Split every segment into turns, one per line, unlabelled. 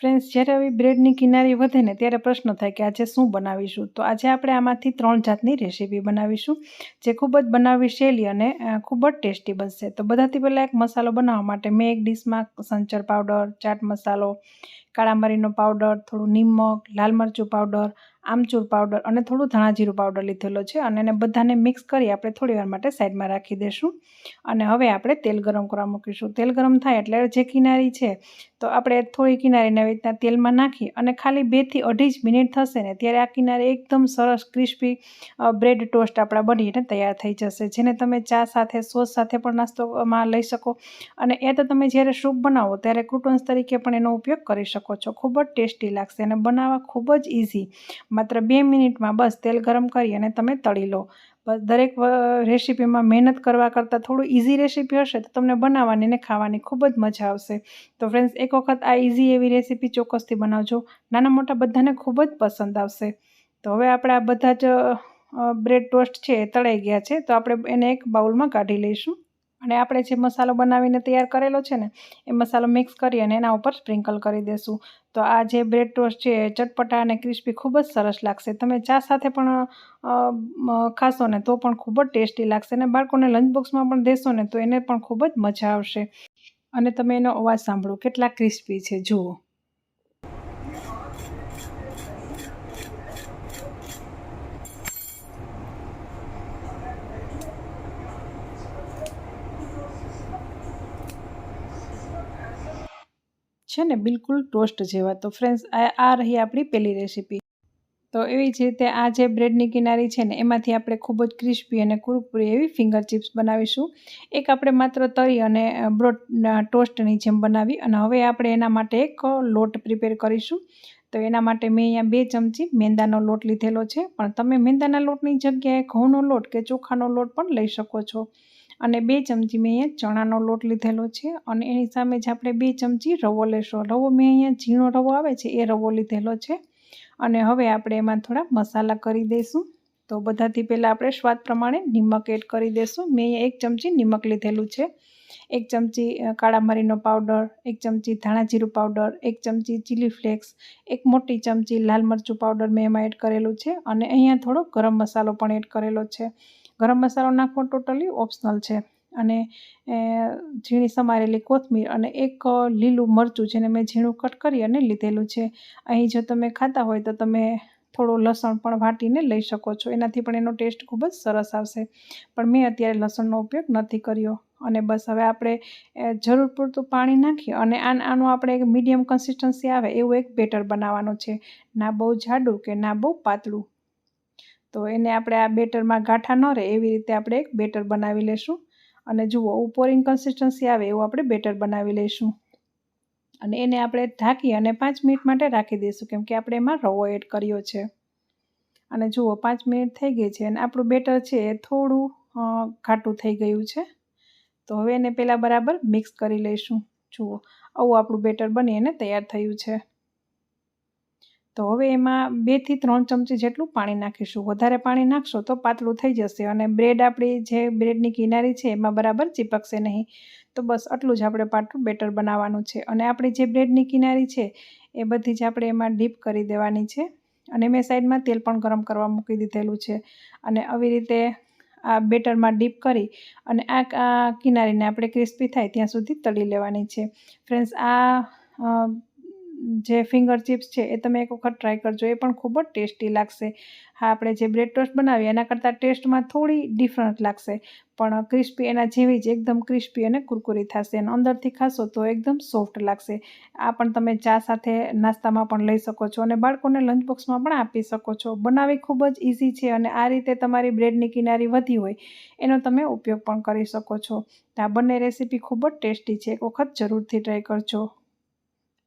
Friends જ્યારે આવી બ્રેડની કિનારી વધે ને ત્યારે પ્રશ્ન થાય કે આજે શું બનાવીશું? તો આજે આપણે આમાંથી ત્રણ જાતની રેસીપી બનાવીશું, જે ખૂબ જ બનાવવી સહેલી અને ખૂબ જ ટેસ્ટી બનશે. તો બધાથી પહેલાં એક મસાલો બનાવવા માટે મેં એક ડીશમાં સંચર પાવડર ચાટ મસાલો, કાળા મરીનો પાવડર થોડું નિમક, લાલ મરચું પાવડર આમચૂર પાવડર અને થોડું ધાણા જીરું પાવડર લીધેલો છે અને એને બધાને મિક્સ કરી આપણે થોડી વાર માટે સાઈડમાં રાખી દઈશું અને હવે આપણે તેલ ગરમ કરવા મૂકીશું. તેલ ગરમ થાય એટલે જે કિનારી છે, તો આપણે થોડી કિનારીને આવી રીતના તેલમાં નાખી અને ખાલી બેથી અઢી જ મિનિટ થશે ને ત્યારે આ કિનારી એકદમ સરસ ક્રિસ્પી બ્રેડ ટોસ્ટ આપણા બનીને તૈયાર થઈ જશે. જેને તમે ચા સાથે, સોસ સાથે પણ નાસ્તોમાં લઈ શકો. અને એ તો તમે જ્યારે સૂપ બનાવો ત્યારે ક્રુટોન્સ તરીકે પણ એનો ઉપયોગ કરી શકો છો. ખૂબ જ ટેસ્ટી લાગશે અને બનાવવા ખૂબ જ ઇઝી માત્ર બે મિનિટમાં બસ તેલ ગરમ કરી અને તમે તળી લો. દરેક રેસીપીમાં મહેનત કરવા કરતાં થોડું ઇઝી રેસીપી હશે તો તમને બનાવવાની ને ખાવાની ખૂબ જ મજા આવશે. તો ફ્રેન્ડ્સ એક વખત આ ઇઝી એવી રેસીપી ચોક્કસથી બનાવજો. નાના મોટા બધાને ખૂબ જ પસંદ આવશે. તો હવે આપણે આ બધા જ બ્રેડ ટોસ્ટ છે એ તળાઈ ગયા છે. તો આપણે એને એક બાઉલમાં કાઢી લઈશું. અને આપણે જે મસાલો બનાવીને તૈયાર કરેલો છે ને, એ મસાલો મિક્સ કરી અને એના ઉપર સ્પ્રિંકલ કરી દઈશું તો આ જે બ્રેડ ટોસ્ટ છે ચટપટા અને ક્રિસ્પી ખૂબ જ સરસ લાગશે. તમે ચા સાથે પણ ખાશો ને તો પણ ખૂબ જ ટેસ્ટી લાગશે અને બાળકોને લંચ બોક્સમાં પણ દેશો ને તો એને પણ ખૂબ જ મજા આવશે. અને તમે એનો અવાજ સાંભળો, કેટલા ક્રિસ્પી છે, જુઓ. છે ને, બિલકુલ ટોસ્ટ જેવા. તો ફ્રેન્ડ્સ આ રહી આપણી પહેલી રેસીપી તો એવી જ રીતે આ જે બ્રેડની કિનારી છે ને, એમાંથી આપણે ખૂબ જ ક્રિસ્પી અને કુરકુરી એવી ફિંગર ચિપ્સ બનાવીશું. એક આપણે માત્ર તરી અને બ્રોડ ટોસ્ટની જેમ બનાવી અને હવે આપણે એના માટે એક લોટ પ્રિપેર કરીશું. તો એના માટે મેં અહીંયા બે ચમચી મેંદાનો લોટ લીધેલો છે. પણ તમે મેંદાના લોટની જગ્યાએ ઘઉંનો લોટ કે ચોખાનો લોટ પણ લઈ શકો છો. અને બે ચમચી મેં અહીંયા ચણાનો લોટ લીધેલો છે અને એની સામે જ આપણે બે ચમચી રવો લેશો. રવો મેં અહીંયા ઝીણો રવો આવે છે એ રવો લીધેલો છે. અને હવે આપણે એમાં થોડા મસાલા કરી દઈશું. તો બધાથી પહેલાં આપણે સ્વાદ પ્રમાણે નિમક એડ કરી દઈશું. મેં અહીંયા એક ચમચી નિમક લીધેલું છે. એક ચમચી કાળા મરીનો પાવડર, એક ચમચી ધાણા જીરું પાવડર, એક ચમચી ચીલી ફ્લેક્સ એક મોટી ચમચી લાલ મરચું પાવડર મેં એમાં એડ કરેલું છે. અને અહીંયા થોડો ગરમ મસાલો પણ એડ કરેલો છે. ગરમ મસાલો નાખવો ટોટલી ઓપ્શનલ છે. અને ઝીણી સમારેલી કોથમીર અને એક લીલું મરચું જેને મેં ઝીણું કટ કરી અને લીધેલું છે. અહીં જો તમે ખાતા હોય તો તમે થોડું લસણ પણ વાટીને લઈ શકો છો. એનાથી પણ એનો ટેસ્ટ ખૂબ જ સરસ આવશે. પણ મેં અત્યારે લસણનો ઉપયોગ નથી કર્યો. અને બસ હવે આપણે જરૂર પૂરતું પાણી નાખી અને આન, આનું આપણે એક મીડિયમ કન્સિસ્ટન્સી આવે એવું એક બેટર બનાવવાનું છે. ના બહુ જાડું કે ના બહુ પાતળું. તો એને આપણે આ બેટરમાં ગાંઠા ન રહે, એવી રીતે આપણે એક બેટર બનાવી લેશું. અને જુઓ, ઉપોરિંગ કન્સિસ્ટન્સી આવે એવું આપણે બેટર બનાવી લઈશું અને એને આપણે ઢાંકી અને પાંચ મિનિટ માટે રાખી દઈશું, કેમ કે આપણે એમાં રવો એડ કર્યો છે. અને જુઓ, પાંચ મિનિટ થઈ ગઈ છે અને આપણું બેટર છે એ થોડું ઘાટું થઈ ગયું છે. તો હવે એને પહેલાં બરાબર મિક્સ કરી લઈશું. જુઓ, આવું આપણું બેટર બની અને તૈયાર થયું છે. તો હવે એમાં બેથી ત્રણ ચમચી જેટલું પાણી નાખીશું. વધારે પાણી નાખશો તો પાતળું થઈ જશે અને બ્રેડ આપણી જે બ્રેડની કિનારી છે એમાં બરાબર ચીપકશે નહીં. તો બસ આટલું જ આપણે પાટલું બેટર બનાવવાનું છે. અને આપણી જે બ્રેડની કિનારી છે એ બધી જ આપણે એમાં ડીપ કરી દેવાની છે. અને મેં સાઈડમાં તેલ પણ ગરમ કરવા મૂકી દીધેલું છે. અને આવી રીતે આ બેટરમાં ડીપ કરી અને આ કિનારીને આપણે ક્રિસ્પી થાય ત્યાં સુધી તળી લેવાની છે. ફ્રેન્ડ્સ, આ જે ફિંગર ચિપ્સ છે, એ તમે એક વખત ટ્રાય કરજો. એ પણ ખૂબ જ ટેસ્ટી લાગશે. હા, આપણે જે બ્રેડ ટોસ્ટ બનાવીએ, એના કરતાં ટેસ્ટમાં થોડી ડિફરન્ટ લાગશે. પણ ક્રિસ્પી એના જેવી જ, એકદમ ક્રિસ્પી અને કુરકુરી થશે. અને અંદરથી ખાશો તો એકદમ સોફ્ટ લાગશે. આ પણ તમે ચા સાથે નાસ્તામાં પણ લઈ શકો છો અને બાળકોને લંચ બોક્સમાં પણ આપી શકો છો. બનાવવી ખૂબ જ ઇઝી છે અને આ રીતે તમારી બ્રેડની કિનારી વધી હોય, એનો તમે ઉપયોગ પણ કરી શકો છો. આ બંને રેસીપી ખૂબ જ ટેસ્ટી છે. એક વખત જરૂરથી ટ્રાય કરજો.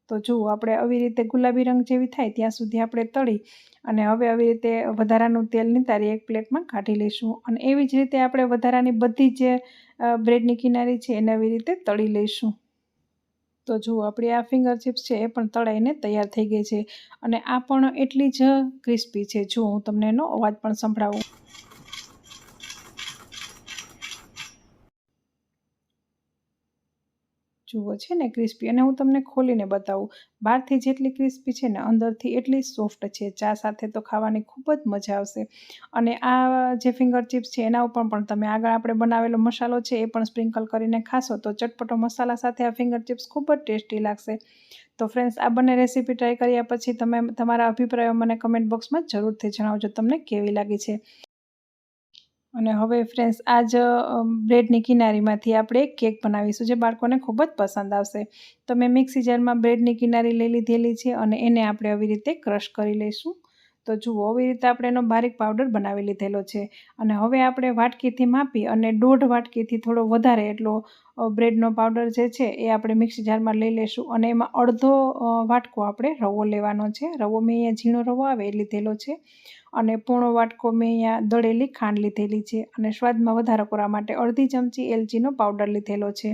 તો જુઓ, આપણે આવી રીતે ગુલાબી રંગ જેવી થાય ત્યાં સુધી આપણે તળી અને હવે આવી રીતે વધારાનું તેલ નિતારી એક પ્લેટમાં કાઢી લઈશું અને એવી જ રીતે આપણે વધારાની બધી જે બ્રેડની કિનારી છે એને આવી રીતે તળી લઈશું. તો જુઓ, આપણી આ ફિંગર ચિપ્સ છે એ પણ તળાઈને તૈયાર થઈ ગઈ છે અને આ પણ એટલી જ ક્રિસ્પી છે. જો હું તમને એનો અવાજ પણ સંભળાવું. જુઓ છે ને ક્રિસ્પી. અને હું તમને ખોલીને બતાવું, બહારથી જેટલી ક્રિસ્પી છે ને, અંદરથી એટલી સોફ્ટ છે. ચા સાથે તો ખાવાની ખૂબ જ મજા આવશે. અને આ જે ફિંગર ચિપ્સ છે, એના ઉપર પણ તમે આગળ આપણે બનાવેલો મસાલો છે, એ પણ સ્પ્રિંકલ કરીને ખાશો તો ચટપટો મસાલા સાથે આ ફિંગર ચિપ્સ ખૂબ જ ટેસ્ટી લાગશે. તો ફ્રેન્ડ્સ, આ બંને રેસીપી ટ્રાય કર્યા પછી તમે તમારા અભિપ્રાયો મને કમેન્ટ બોક્સમાં જરૂરથી જણાવજો, તમને કેવી લાગી છે? અને હવે ફ્રેન્ડ્સ આ જ બ્રેડની કિનારીમાંથી આપણે એક કેક બનાવીશું જે બાળકોને ખૂબ જ પસંદ આવશે. તો મેં મિક્સી જારમાં બ્રેડની કિનારી લઈ લીધેલી છે અને એને આપણે આવી રીતે ક્રશ કરી લઈશું. તો જુઓ, આવી રીતે આપણે એનો બારીક પાવડર બનાવી લીધેલો છે. અને હવે આપણે વાટકીથી માપી અને દોઢ વાટકીથી થોડો વધારે એટલો બ્રેડનો પાવડર જે છે એ આપણે મિક્સી જારમાં લઈ લઈશું અને એમાં અડધો વાટકો આપણે રવો લેવાનો છે. રવો મેં અહીંયા ઝીણો રવો આવે એ લીધેલો છે. અને પૂણો વાટકો મેં અહીંયા દળેલી ખાંડ લીધેલી છે અને સ્વાદમાં વધારો કરવા માટે અડધી ચમચી એલચીનો પાવડર લીધેલો છે.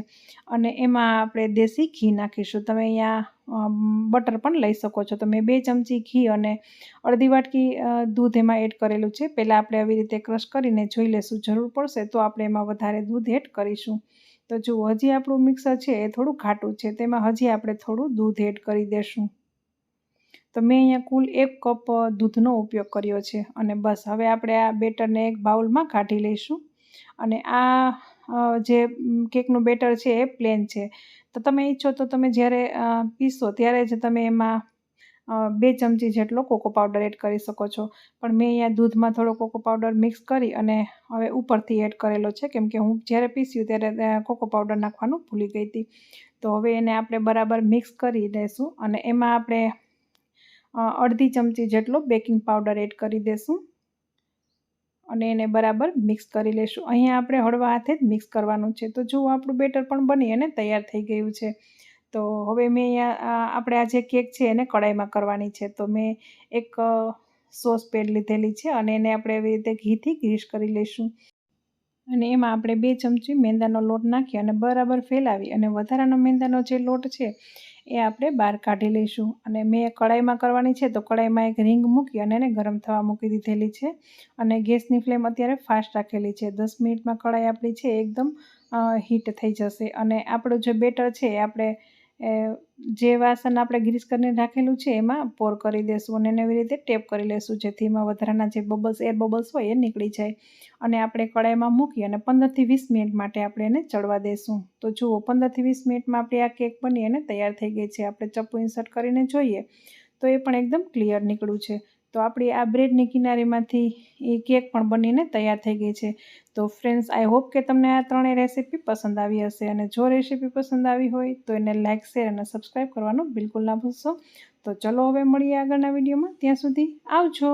અને એમાં આપણે દેશી ઘી નાખીશું. તમે અહીંયા બટર પણ લઈ શકો છો. તો મેં બે ચમચી ઘી અને અડધી વાટકી દૂધ એમાં એડ કરેલું છે. પહેલાં આપણે આવી રીતે ક્રશ કરીને જોઈ લેશું, જરૂર પડશે તો આપણે એમાં વધારે દૂધ એડ કરીશું. તો જુઓ હજી આપણું મિક્સર છે એ થોડું ઘાટું છે, તેમાં હજી આપણે થોડું દૂધ એડ કરી દઈશું તો મેં અહીંયા કુલ એક કપ દૂધનો ઉપયોગ કર્યો છે. અને બસ, હવે આપણે આ બેટરને એક બાઉલમાં કાઢી લઈશું. અને આ જે કેકનું બેટર છે એ પ્લેન છે. તો તમે ઈચ્છો તો તમે જ્યારે પીસો ત્યારે જ તમે એમાં બે ચમચી જેટલો કોકો પાવડર એડ કરી શકો છો. પણ મેં અહીંયા દૂધમાં થોડો કોકો પાવડર મિક્સ કરી અને હવે ઉપરથી એડ કરેલો છે. કેમ કે હું જ્યારે પીસ્યું ત્યારે કોકો પાવડર નાખવાનું ભૂલી ગઈ હતી. તો હવે એને આપણે બરાબર મિક્સ કરી દઈશું અને એમાં આપણે અડધી ચમચી જેટલો બેકિંગ પાવડર એડ કરી દઈશું અને એને બરાબર મિક્સ કરી લઈશું અહીંયા આપણે હળવા હાથે જ મિક્સ કરવાનું છે. તો જો આપણું બેટર પણ બની અને તૈયાર થઈ ગયું છે. તો હવે મેં અહીંયા આપણે આ જે કેક છે એને કડાઈમાં કરવાની છે. તો મેં એક સોસ પેડ લીધેલી છે અને એને આપણે એવી રીતે ઘીથી ગ્રીસ કરી લઈશું અને એમાં આપણે બે ચમચી મેંદાનો લોટ નાખી અને બરાબર ફેલાવી અને વધારાનો મેંદાનો જે લોટ છે એ આપણે બહાર કાઢી લઈશું. અને મેં કડાઈમાં કરવાની છે તો કડાઈમાં એક રિંગ મૂકી અને એને ગરમ થવા મૂકી દીધેલી છે. અને ગેસની ફ્લેમ અત્યારે ફાસ્ટ રાખેલી છે. દસ મિનિટમાં કડાઈ આપણી છે, એકદમ હીટ થઈ જશે. અને આપણું જે બેટર છે એ આપણે જે વાસણ આપણે ગ્રીસ કરીને રાખેલું છે એમાં પોર કરી દેશું અને એને એવી રીતે ટેપ કરી લેશું, જેથી એમાં વધારાના જે બબલ્સ, એર બબલ્સ હોય એ નીકળી જાય. અને આપણે કડાઈમાં મૂકી અને પંદરથી વીસ મિનિટ માટે આપણે એને ચડવા દેશું. તો જુઓ પંદરથી વીસ મિનિટમાં આપણી આ કેક બની અને તૈયાર થઈ ગઈ છે. આપણે ચપ્પુ ઇન્સર્ટ કરીને જોઈએ તો એ પણ એકદમ ક્લિયર નીકળ્યું છે. તો આપણી આ બ્રેડની કિનારીમાંથી એ કેક પણ બનીને તૈયાર થઈ ગઈ છે. તો ફ્રેન્ડ્સ આઈ હોપ કે તમને આ ત્રણેય રેસીપી પસંદ આવી હશે અને જો રેસીપી પસંદ આવી હોય તો એને લાઇક શેર અને સબસ્ક્રાઈબ કરવાનું બિલકુલ ના ભૂલશો. તો ચલો હવે મળીએ આગળના વિડીયોમાં. ત્યાં સુધી આવજો.